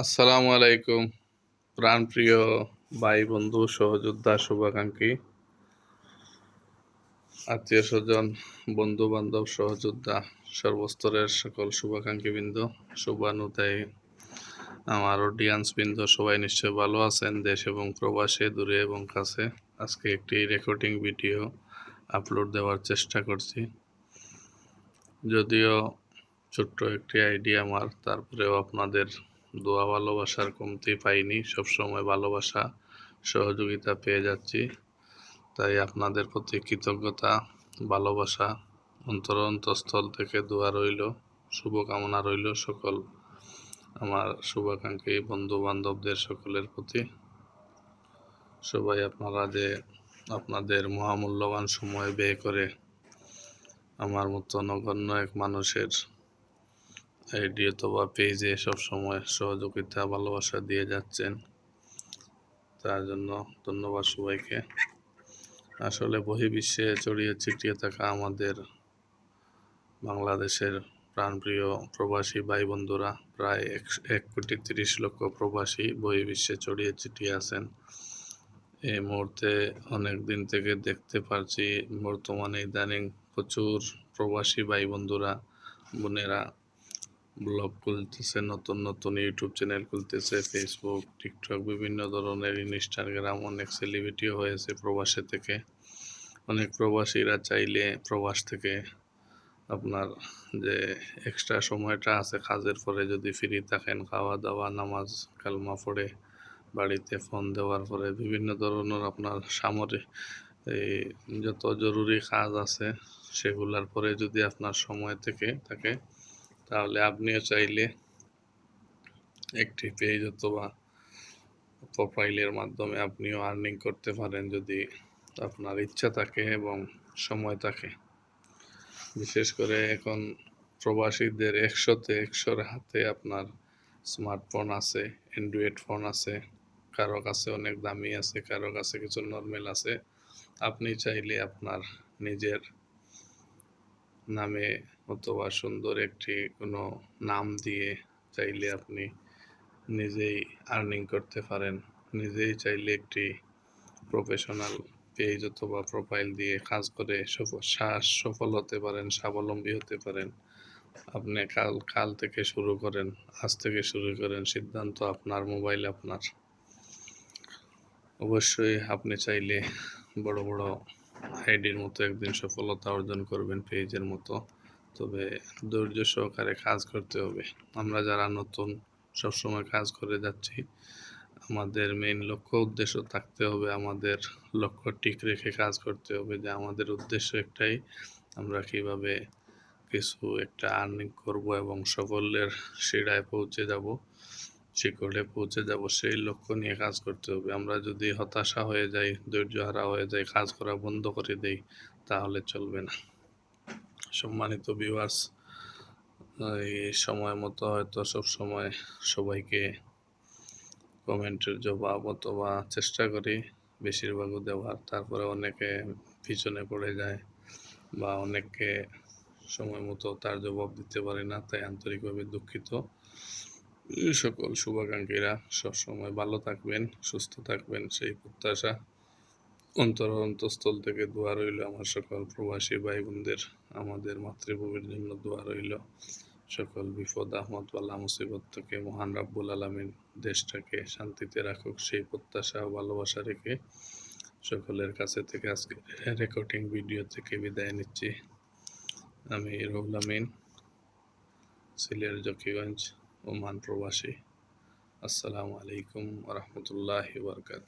আসসালামু আলাইকুম, প্রাণপ্রিয় ভাই বন্ধু সহযোদ্ধা, শুভাকাঙ্ক্ষী, আত্মীয় স্বজন বন্ধু বান্ধব সহযোদ্ধা, সর্বস্তরের সকল শুভাকাঙ্ক্ষীবৃন্দ শুভানুতাই আমার অডিয়েন্স বৃন্দ সবাই নিশ্চয় ভালো আছেন, দেশ এবং প্রবাসে, দূরে এবং কাছে। আজকে একটি রেকর্ডিং ভিডিও আপলোড দেওয়ার চেষ্টা করছি। যদিও ছোট্ট একটি আইডিয়া আমার, তারপরেও আপনাদের দোয়া ভালোবাসার কমতি পাইনি, সবসময় ভালোবাসা, সহযোগিতা পেয়ে যাচ্ছি। তাই আপনাদের প্রতি কৃতজ্ঞতা, ভালোবাসা অন্তর অন্তঃস্থল থেকে দোয়া রইল, শুভকামনা রইল সকল আমার শুভাকাঙ্ক্ষী বন্ধু বান্ধবদের সকলের প্রতি। সবাই আপনারা যে আপনাদের মহামূল্যবান সময় ব্যয় করে আমার মতো নগণ্য এক মানুষের আইডি অথবা পেজে সব সময় সহযোগিতা, ভালোবাসা দিয়ে যাচ্ছেন। তার জন্য ধন্যবাদ সবাইকে। আসলে বহির্বিশ্বে ছড়িয়ে ছিটিয়ে থাকা আমাদের বাংলাদেশের প্রাণপ্রিয় প্রবাসী ভাই বন্ধুরা প্রায় এক এক কোটি তিরিশ লক্ষ প্রবাসী বহির্বিশ্বে ছড়িয়ে ছিটিয়ে আছেন। এই মুহূর্তে অনেক দিন থেকে দেখতে পারছি বর্তমানে ইদানিং প্রচুর প্রবাসী ভাই বন্ধুরা বোনেরা ব্লগ খুলতেছে, নতুন নতুন ইউটিউব চ্যানেল খুলতেছে ফেসবুক টিকটক বিভিন্ন ধরনের ইনস্টাগ্রাম অনেক সেলিব্রিটিও হয়েছে প্রবাসে থেকে। অনেক প্রবাসীরা চাইলে প্রবাস থেকে আপনার যে এক্সট্রা সময়টা আছে, কাজের পরে যদি ফ্রি থাকেন খাওয়া দাওয়া নামাজ, কালমা পড়ে, বাড়িতে ফোন দেওয়ার পরে বিভিন্ন ধরনের আপনার সামরিক এই যত জরুরি কাজ আছে, সেগুলার পরে যদি আপনার সময় থেকে থাকে তাহলে আপনিও চাইলে একটি পেজ অথবা প্রোফাইলের মাধ্যমে আপনিও আর্নিং করতে পারেন যদি আপনার ইচ্ছা থাকে এবং সময় থাকে। বিশেষ করে এখন প্রবাসীদের একশোতে একশোর হাতে আপনার স্মার্টফোন আছে অ্যান্ড্রয়েড ফোন আছে, কারও কাছে অনেক দামি আছে, কারও কাছে কিছু নর্মাল আছে। আপনি চাইলে আপনার নিজের নামে অথবা সুন্দর একটি কোনো নাম দিয়ে চাইলে আপনি নিজেই আর্নিং করতে পারেন। নিজেই চাইলে একটি প্রফেশনাল পেজ অথবা প্রোফাইল দিয়ে কাজ করে সফল হতে পারেন, স্বাবলম্বী হতে পারেন। আপনি কাল কাল থেকে শুরু করেন, আজ থেকে শুরু করেন, সিদ্ধান্ত আপনার মোবাইল আপনার। অবশ্যই আপনি চাইলে বড় বড় আইডির মতো একদিন সফলতা অর্জন করবেন পেজের মতো। তবে ধৈর্য সহকারে কাজ করতে হবে। আমরা যারা নতুন সবসময় কাজ করে যাচ্ছি, আমাদের মেইন লক্ষ্য, উদ্দেশ্য থাকতে হবে, আমাদের লক্ষ্য ঠিক রেখে কাজ করতে হবে যে আমাদের উদ্দেশ্য একটাই। আমরা কীভাবে কিছু একটা আর্নিং করব এবং সাফল্যের শিড়ায় পৌঁছে যাব। শিকড়ে পৌঁছে যাব, সেই লক্ষ্য নিয়ে কাজ করতে হবে। আমরা যদি হতাশা হয়ে যাই, ধৈর্য হারা হয়ে যাই, কাজ করা বন্ধ করে দেই, তাহলে চলবে না। সম্মানিত ভিউয়ার্স এই সময় মতো হয়তো সব সময় সবাইকে কমেন্টের জবাব অথবা চেষ্টা করি বেশিরভাগও দেওয়ার। তারপরে অনেকে পিছনে পড়ে যায় বা অনেককে সময় মতো তার জবাব দিতে পারে না, তাই আন্তরিকভাবে দুঃখিত। সকল শুভাকাঙ্ক্ষীরা সবসময় ভালো থাকবেন, সুস্থ থাকবেন, সেই প্রত্যাশা অন্তর অন্তঃস্থল থেকে দোয়া রইল আমার সকল প্রবাসী ভাই বোনদের আমাদের মাতৃভূমির জন্য দোয়া রইল। সকল বিপদ আহমদ বাল্লা মুসিবত থেকে মহান রাব্বুল আলমিন দেশটাকে শান্তিতে রাখুক, সেই প্রত্যাশা ও ভালোবাসা রেখে সকলের কাছে থেকে আজকে রেকর্ডিং ভিডিও থেকে বিদায় নিচ্ছি। আমি রহুল আমিন, সিলেট জকিগঞ্জ। ওমান প্রবাসী আসসালামু আলাইকুম রহমতুল্লাহ বরকাত